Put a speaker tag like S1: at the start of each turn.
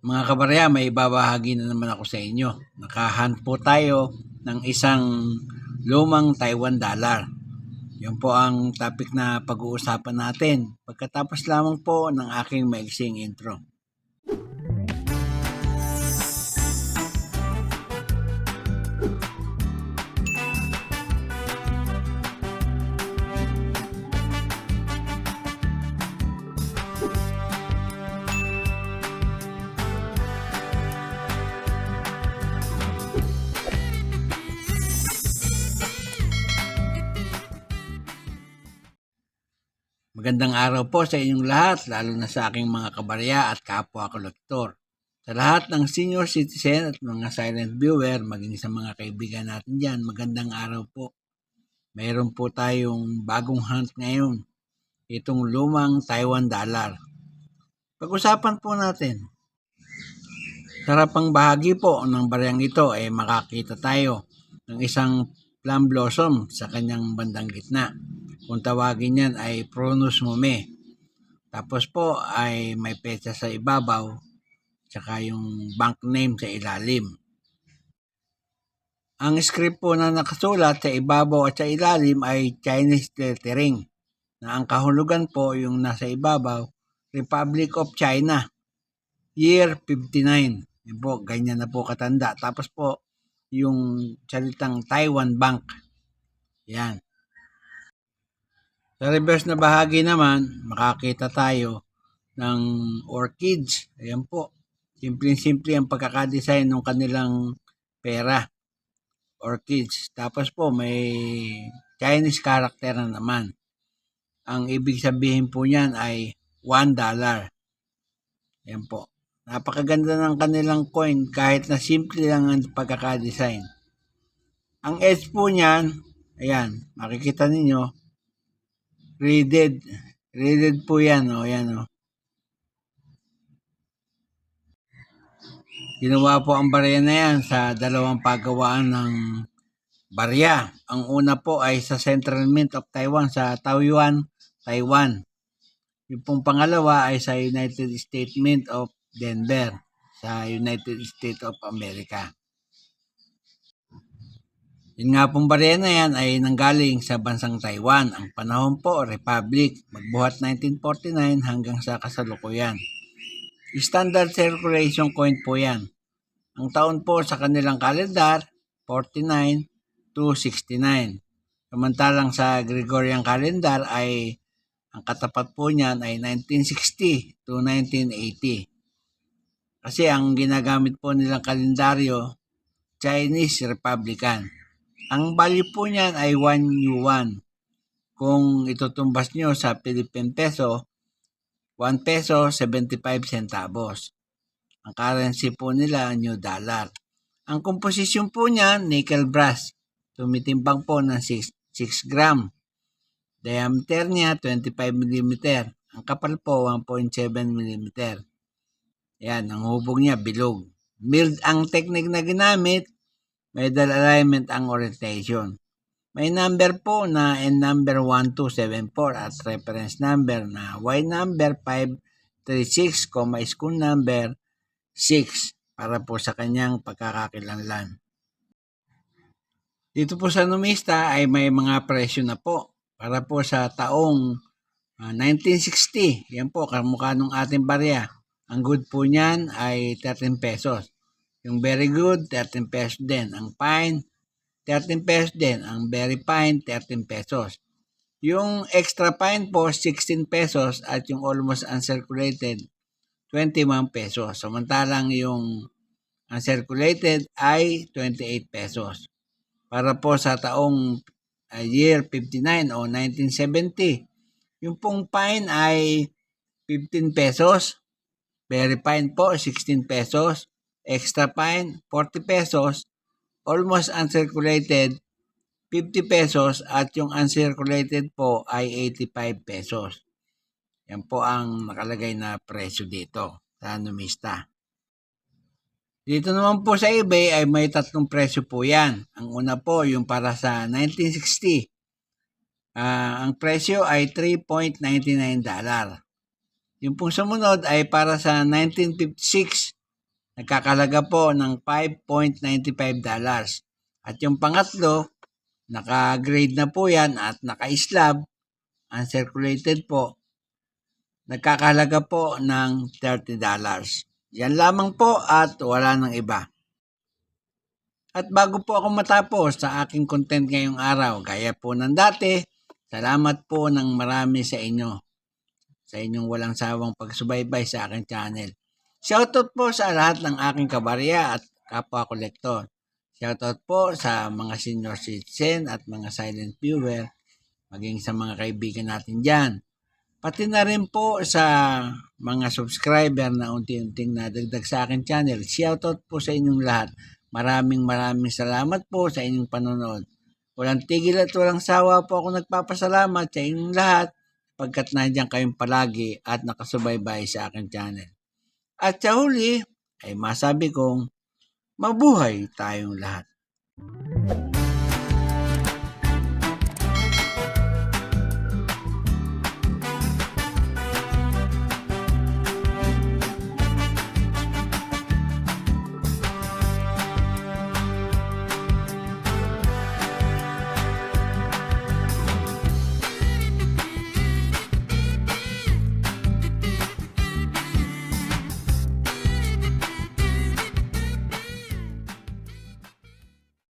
S1: Mga kabarya, may ibabahagi na naman ako sa inyo. Nakahunt po tayo ng isang lumang Taiwan dollar. Yan po ang topic na pag-uusapan natin. Pagkatapos lamang po ng aking maiksing intro. Magandang araw po sa inyong lahat, lalo na sa aking mga kabarya at kapwa kolektor. Sa lahat ng senior citizen at mga silent viewer, maging sa mga kaibigan natin dyan, magandang araw po. Mayroon po tayong bagong hunt ngayon, itong lumang Taiwan dollar. Pag-usapan po natin. Sarapang bahagi po ng baryang ito ay makakita tayo ng isang plum blossom sa kanyang bandang gitna. Kung tawagin yan ay Pronus mume. Tapos po ay may petsa sa ibabaw, tsaka yung bank name sa ilalim. Ang script po na nakasulat sa ibabaw at sa ilalim ay Chinese lettering na ang kahulugan po yung nasa ibabaw, Republic of China, year 59. Yan po, ganyan na po katanda. Tapos po, yung salitang Taiwan Bank. Yan. Sa reverse na bahagi naman, makakita tayo ng orchids. Ayan po. Simple-simple ang pagkakadesign ng kanilang pera. Orchids. Tapos po, may Chinese character na naman. Ang ibig sabihin po niyan ay $1. Ayan po. Napakaganda ng kanilang coin kahit na simple lang ang pagkakadesign. Ang edge po niyan, ayan, makikita ninyo, Reeded. Reeded po yan, o. Oh, yan, o. Oh. Ginawa po ang barya na yan sa dalawang paggawaan ng barya. Ang una po ay sa Central Mint of Taiwan sa Taoyuan, Taiwan. Yung pong pangalawa ay sa United States Mint of Denver sa United States of America. Yun nga pong barya na yan ay nanggaling sa bansang Taiwan. Ang panahon po, Republic, magbuhat 1949 hanggang sa kasalukuyan. Standard circulation coin po yan. Ang taon po sa kanilang kalendar, 49 to 69. Samantalang sa Gregorian calendar ay ang katapat po niyan ay 1960 to 1980. Kasi ang ginagamit po nilang kalendaryo, Chinese Republican. Ang value po niyan ay 1 yuan. Kung itutumbas nyo sa Philippine peso, 1 peso 75 centavos. Ang currency po nila, new dollar. Ang komposisyon po niya, nickel brass. Tumitimbang po ng 6, 6 gram. Diameter niya, 25 mm. Ang kapal po, 1.7 mm. Yan, ang hubog niya, bilog. Milled ang technique na ginamit, may dal alignment ang orientation. May number po na N number 1274 at reference number na Y number 536, school number 6 para po sa kanyang pagkakakilanlan. Dito po sa numista ay may mga presyo na po para po sa taong uh, 1960. Yan po, kamukha ng ating barya. Ang good po niyan ay 13 pesos. Yung very good, 13 pesos din. Ang fine, 13 pesos din. Ang very fine, 13 pesos. Yung extra fine po, 16 pesos at yung almost uncirculated, 21 pesos. Samantalang yung uncirculated ay 28 pesos. Para po sa taong uh, year 59 o 1970, yung pong fine ay 15 pesos. Very fine po, 16 pesos extra fine 40 pesos, almost uncirculated 50 pesos at yung uncirculated po ay 85 pesos. Yan po ang nakalagay na presyo dito sa numista. Dito naman po sa eBay ay may tatlong presyo po yan. Ang una po yung para sa 1960. Uh, ah, ang presyo ay 3.99 dollar. Yung pong sumunod ay para sa 1956 nagkakalaga po ng $5.95. At yung pangatlo, naka-grade na po yan at naka-slab, uncirculated po, nagkakalaga po ng $30. Yan lamang po at wala nang iba. At bago po ako matapos sa aking content ngayong araw, gaya po ng dati, salamat po ng marami sa inyo sa inyong walang sawang pagsubaybay sa aking channel. Shoutout po sa lahat ng aking kabarya at kapwa kolektor. Shoutout po sa mga senior citizen at mga silent viewer, maging sa mga kaibigan natin dyan. Pati na rin po sa mga subscriber na unti-unting nadagdag sa aking channel. Shoutout po sa inyong lahat. Maraming maraming salamat po sa inyong panonood. Walang tigil at walang sawa po ako nagpapasalamat sa inyong lahat pagkat nandiyan kayong palagi at nakasubaybay sa aking channel. At sa huli ay masabi kong mabuhay tayong lahat.